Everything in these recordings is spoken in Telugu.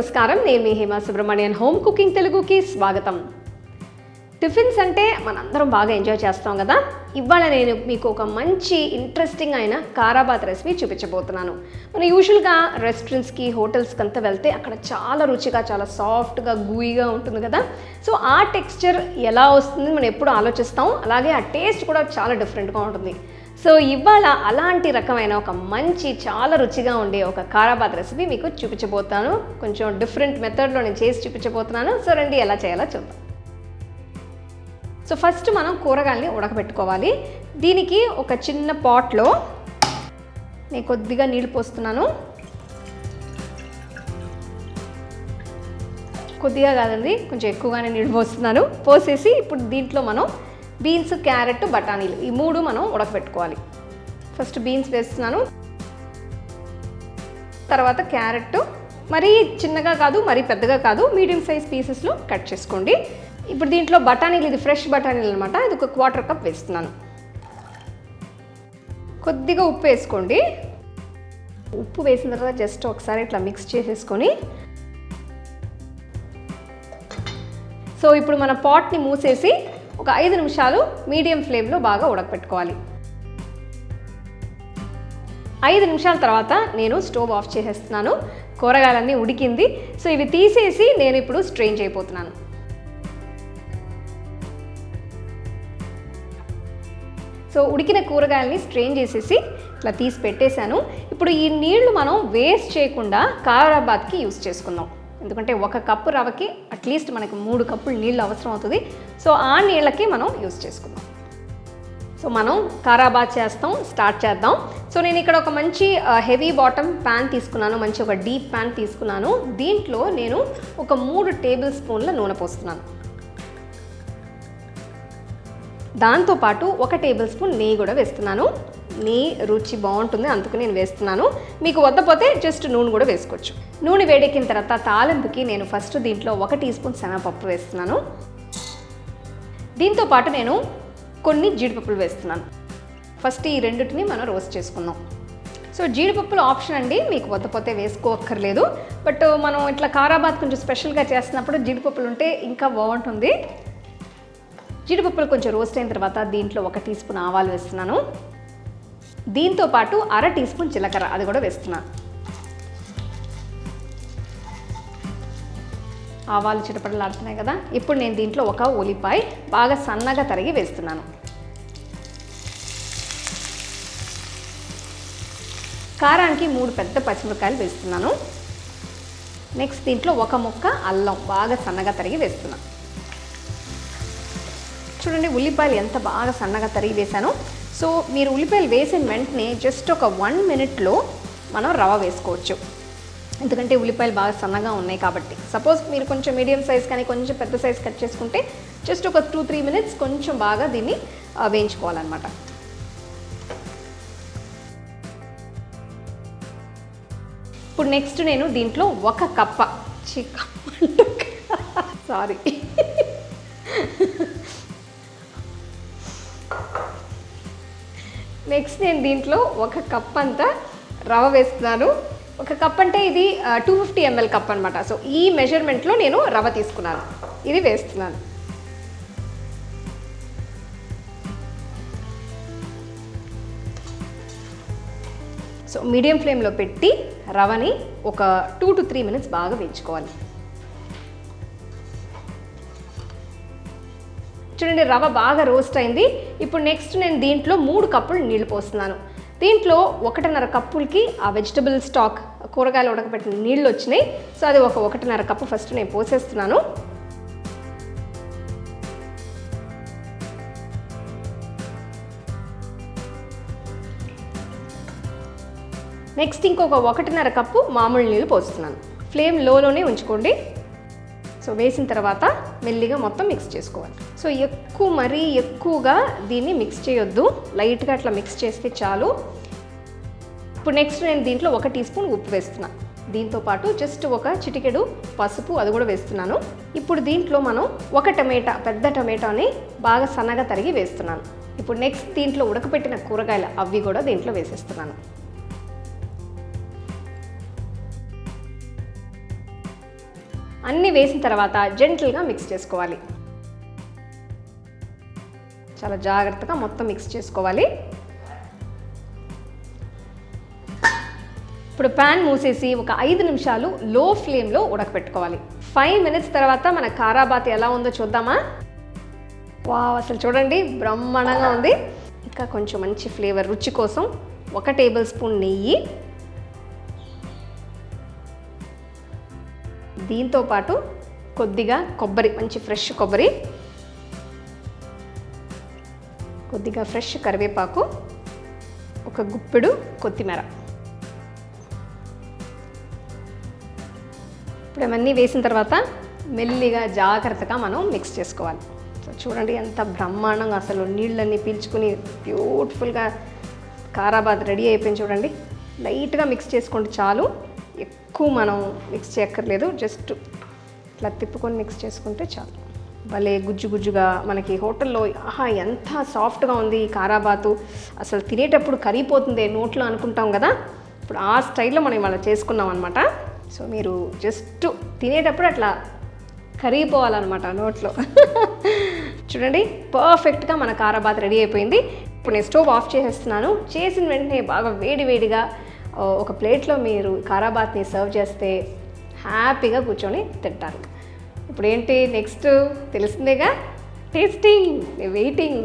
నమస్కారం. నేను మీ హేమా సుబ్రహ్మణ్యన్. హోమ్ కుకింగ్ తెలుగుకి స్వాగతం. టిఫిన్స్ అంటే మనందరం బాగా ఎంజాయ్ చేస్తాం కదా? ఇవాళ నేను మీకు ఒక మంచి ఇంట్రెస్టింగ్ అయిన కారాబాత్ రెసిపీ చూపించబోతున్నాను. మనం యూజువల్గా రెస్టారెంట్స్కి హోటల్స్కి అంతా వెళ్తే అక్కడ చాలా రుచిగా చాలా సాఫ్ట్గా గూయిగా ఉంటుంది కదా? సో ఆ టెక్స్చర్ ఎలా వస్తుంది? మనం ఎప్పుడు ఆలోచిస్తాం. అలాగే ఆ టేస్ట్ కూడా చాలా డిఫరెంట్గా ఉంటుంది. సో ఇవాళ అలాంటి రకమైన ఒక మంచి చాలా రుచిగా ఉండే ఒక కారాబాత్ రెసిపీ మీకు చూపించబోతాను. కొంచెం డిఫరెంట్ మెథడ్లో నేను చేసి చూపించబోతున్నాను. సో రండి ఎలా చేయాలో చూద్దాం. సో ఫస్ట్ మనం కూరగాయల్ని ఉడకబెట్టుకోవాలి. దీనికి ఒక చిన్న పాట్లో నేను కొద్దిగా నీళ్ళు పోస్తున్నాను. కొద్దిగా కాదండి కొంచెం ఎక్కువగానే నీళ్ళు పోస్తున్నాను. పోసేసి ఇప్పుడు దీంట్లో మనం బీన్స్ క్యారెట్ బఠానీలు. ఈ మూడు మనం ఉడకబెట్టుకోవాలి. ఫస్ట్ బీన్స్ వేస్తున్నాను. తర్వాత క్యారెట్. మరీ చిన్నగా కాదు మరీ పెద్దగా కాదు మీడియం సైజ్ పీసెస్లో కట్ చేసుకోండి. ఇప్పుడు దీంట్లో బఠానీలు ఇది ఫ్రెష్ బఠానీలు అనమాట ఇది ఒక క్వార్టర్ కప్ వేస్తున్నాను. కొద్దిగా ఉప్పు వేసుకోండి. ఉప్పు వేసిన తర్వాత జస్ట్ ఒకసారి ఇట్లా మిక్స్ చేసేసుకొని. సో ఇప్పుడు మన పాట్ని మూసేసి ఒక ఐదు నిమిషాలు మీడియం ఫ్లేమ్లో బాగా ఉడకపెట్టుకోవాలి. ఐదు నిమిషాల తర్వాత నేను స్టవ్ ఆఫ్ చేసేస్తున్నాను. కూరగాయలన్నీ ఉడికింది. సో ఇవి తీసేసి నేను ఇప్పుడు స్ట్రెయిన్ చేయబోతున్నాను. సో ఉడికిన కూరగాయలని స్ట్రెయిన్ చేసేసి ఇట్లా తీసి పెట్టేశాను. ఇప్పుడు ఈ నీళ్ళు మనం వేస్ట్ చేయకుండా కారాబాద్కి యూస్ చేసుకుందాం. ఎందుకంటే ఒక కప్పు రవ్వకి అట్లీస్ట్ మనకు మూడు కప్పులు నీళ్ళు అవసరం అవుతుంది. సో ఆ నీళ్ళకి మనం యూస్ చేసుకుందాం. సో మనం కారాబాద్ చేస్తాం స్టార్ట్ చేద్దాం. సో నేను ఇక్కడ ఒక మంచి హెవీ బాటమ్ ప్యాన్ తీసుకున్నాను మంచి ఒక డీప్ ప్యాన్ తీసుకున్నాను. దీంట్లో నేను ఒక మూడు టేబుల్ స్పూన్ల నూనె పోస్తున్నాను. దాంతోపాటు ఒక టేబుల్ స్పూన్ నెయ్యి కూడా వేస్తున్నాను. నీ రుచి బాగుంటుంది అందుకు నేను వేస్తున్నాను. మీకు వద్దపోతే జస్ట్ నూనె కూడా వేసుకోవచ్చు. నూనె వేడెక్కిన తర్వాత తాలింపుకి నేను ఫస్ట్ దీంట్లో ఒక టీ స్పూన్ శనగపప్పు వేస్తున్నాను. దీంతోపాటు నేను కొన్ని జీడిపప్పులు వేస్తున్నాను. ఫస్ట్ ఈ రెండింటిని మనం రోస్ట్ చేసుకుందాం. సో జీడిపప్పులు ఆప్షన్ అండి మీకు వద్దపోతే వేసుకోక్కర్లేదు. బట్ మనం ఇట్లా కారాబాద్ కొంచెం స్పెషల్గా చేస్తున్నప్పుడు జీడిపప్పులు ఉంటే ఇంకా బాగుంటుంది. జీడిపప్పులు కొంచెం రోస్ట్ అయిన తర్వాత దీంట్లో ఒక టీ స్పూన్ ఆవాలు వేస్తున్నాను. దీంతో పాటు అర టీ స్పూన్ జీలకర్ర అది కూడా వేస్తున్నాను ఆవాలు చిటపటలాడుతున్నాయి కదా ఇప్పుడు నేను దీంట్లో ఒక ఉల్లిపాయ బాగా సన్నగా తరిగి వేస్తున్నాను. కారానికి మూడు పెద్ద పచ్చిమిరకాయలు వేస్తున్నాను. నెక్స్ట్ దీంట్లో ఒక ముక్క అల్లం బాగా సన్నగా తరిగి వేస్తున్నాను చూడండి ఉల్లిపాయలు ఎంత బాగా సన్నగా తరిగి వేసాను సో మీరు ఉల్లిపాయలు వేసిన వెంటనే జస్ట్ ఒక వన్ మినిట్లో మనం రవ వేసుకోవచ్చు. ఎందుకంటే ఉల్లిపాయలు బాగా సన్నగా ఉన్నాయి కాబట్టి. సపోజ్ మీరు కొంచెం మీడియం సైజ్ కానీ కొంచెం పెద్ద సైజ్ కట్ చేసుకుంటే జస్ట్ ఒక టూ త్రీ మినిట్స్ కొంచెం బాగా దీన్ని వేయించుకోవాలన్నమాట. ఇప్పుడు నెక్స్ట్ నేను దీంట్లో ఒక కప్ప. చిక్క సారీ నెక్స్ట్ నేను దీంట్లో ఒక కప్ అంతా రవ వేస్తున్నాను. ఒక కప్ అంటే ఇది టూ ఫిఫ్టీ ఎంఎల్ కప్ అనమాట సో ఈ మెజర్మెంట్లో నేను రవ తీసుకున్నాను. ఇది వేస్తున్నాను. సో మీడియం ఫ్లేమ్లో పెట్టి రవని ఒక టూ టు త్రీ మినిట్స్ బాగా వేయించుకోవాలి. చూడండి రవ బాగా రోస్ట్ అయింది. ఇప్పుడు నెక్స్ట్ నేను దీంట్లో మూడు కప్పులు నీళ్ళు పోస్తున్నాను. దీంట్లో ఒకటిన్నర కప్పులకి ఆ వెజిటబుల్ స్టాక్ కూరగాయలు ఉడకబెట్టిన నీళ్ళు వచ్చినాయి. సో అది ఒక ఒకటిన్నర కప్పు ఫస్ట్ నేను పోసేస్తున్నాను. నెక్స్ట్ ఇంకొక ఒకటిన్నర కప్పు మామూలు నీళ్ళు పోస్తున్నాను. ఫ్లేమ్ లోలోనే ఉంచుకోండి. సో వేసిన తర్వాత మెల్లిగా మొత్తం మిక్స్ చేసుకోవాలి. సో ఎక్కువ మరీ ఎక్కువగా దీన్ని మిక్స్ చేయొద్దు. లైట్గా అట్లా మిక్స్ చేస్తే చాలు. ఇప్పుడు నెక్స్ట్ నేను దీంట్లో ఒక టీ స్పూన్ ఉప్పు వేస్తున్నా. దీంతో పాటు జస్ట్ ఒక చిటికెడు పసుపు అది కూడా వేస్తున్నాను. ఇప్పుడు దీంట్లో మనం ఒక టమాటా పెద్ద టమాటాని బాగా సన్నగా తరిగి వేస్తున్నాను. ఇప్పుడు నెక్స్ట్ దీంట్లో ఉడకపెట్టిన కూరగాయలు అవి కూడా దీంట్లో వేసేస్తున్నాను. అన్నీ వేసిన తర్వాత జెంటల్గా మిక్స్ చేసుకోవాలి. చాలా జాగ్రత్తగా మొత్తం మిక్స్ చేసుకోవాలి. ఇప్పుడు ప్యాన్ మూసేసి ఒక ఐదు నిమిషాలు లో ఫ్లేమ్లో ఉడకపెట్టుకోవాలి. ఫైవ్ మినిట్స్ తర్వాత మన కారాబాత్ ఎలా ఉందో చూద్దామా? వావ్ అసలు చూడండి బ్రహ్మాండంగా ఉంది. ఇంకా కొంచెం మంచి ఫ్లేవర్ రుచి కోసం ఒక టేబుల్ స్పూన్ నెయ్యి. దీంతో పాటు కొద్దిగా కొబ్బరి మంచి ఫ్రెష్ కొబ్బరి. కొద్దిగా ఫ్రెష్ కరివేపాకు ఒక గుప్పెడు కొత్తిమీర. ఇప్పుడు అవన్నీ వేసిన తర్వాత మెల్లిగా జాగ్రత్తగా మనం మిక్స్ చేసుకోవాలి. సో చూడండి ఎంత బ్రహ్మాండంగా అసలు నీళ్ళన్నీ పీల్చుకుని బ్యూటిఫుల్గా కారాబాద్ రెడీ అయిపోయింది చూడండి. లైట్గా మిక్స్ చేసుకోండి చాలు. ఎక్కువ మనం మిక్స్ చేయక్కర్లేదు. జస్ట్ ఇట్లా తిప్పుకొని మిక్స్ చేసుకుంటే చాలు. భలే గుజ్జు గుజ్జుగా మనకి హోటల్లో ఆహా ఎంత సాఫ్ట్గా ఉంది ఈ కారాబాతు. అసలు తినేటప్పుడు కరిగిపోతుంది నోట్లో అనుకుంటాం కదా? ఇప్పుడు ఆ స్టైల్లో మనం ఇవాళ చేసుకున్నాం అనమాట సో మీరు జస్ట్ తినేటప్పుడు అట్లా కరిగిపోవాలన్నమాట నోట్లో. చూడండి పర్ఫెక్ట్గా మన కారాబాత్ రెడీ అయిపోయింది. ఇప్పుడు నేను స్టవ్ ఆఫ్ చేసేస్తున్నాను. చేసిన వెంటనే బాగా వేడి వేడిగా ఒక ప్లేట్లో మీరు కారాబాత్ని సర్వ్ చేస్తే హ్యాపీగా కూర్చొని తింటారు. ఇప్పుడు ఏంటి నెక్స్ట్ తెలిసిందేగా? టేస్టింగ్ వెయిటింగ్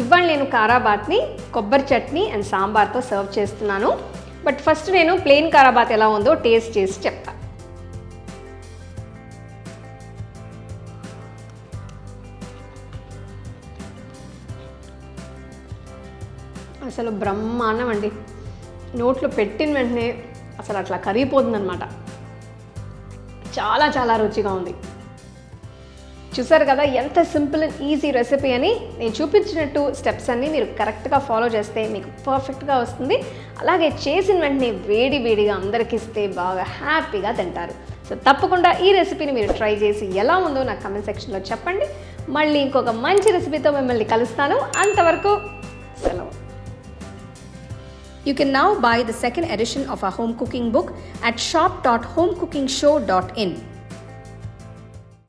ఇవాళ నేను కారాబాత్ని కొబ్బరి చట్నీ అండ్ సాంబార్తో సర్వ్ చేస్తున్నాను. బట్ ఫస్ట్ నేను ప్లెయిన్ కారాబాత్ ఎలా ఉందో టేస్ట్ చేసి చెప్తా. అసలు బ్రహ్మాండం అండి. నోట్లో పెట్టిన వెంటనే అసలు అట్లా కరిగిపోతుందన్నమాట. చాలా చాలా రుచిగా ఉంది. చూసారు కదా ఎంత సింపుల్ అండ్ ఈజీ రెసిపీ అని నేను చూపించినట్టు స్టెప్స్ అన్నీ మీరు కరెక్ట్గా ఫాలో చేస్తే మీకు పర్ఫెక్ట్గా వస్తుంది. అలాగే చేసిన వెంటనే వేడి వేడిగా అందరికి ఇస్తే బాగా హ్యాపీగా తింటారు. సో తప్పకుండా ఈ రెసిపీని మీరు ట్రై చేసి ఎలా ఉందో నాకు కమెంట్ సెక్షన్లో చెప్పండి. మళ్ళీ ఇంకొక మంచి రెసిపీతో మిమ్మల్ని కలుస్తాను. అంతవరకు సెలవు. You can now buy the second edition of our home cooking book at shop.homecookingshow.in.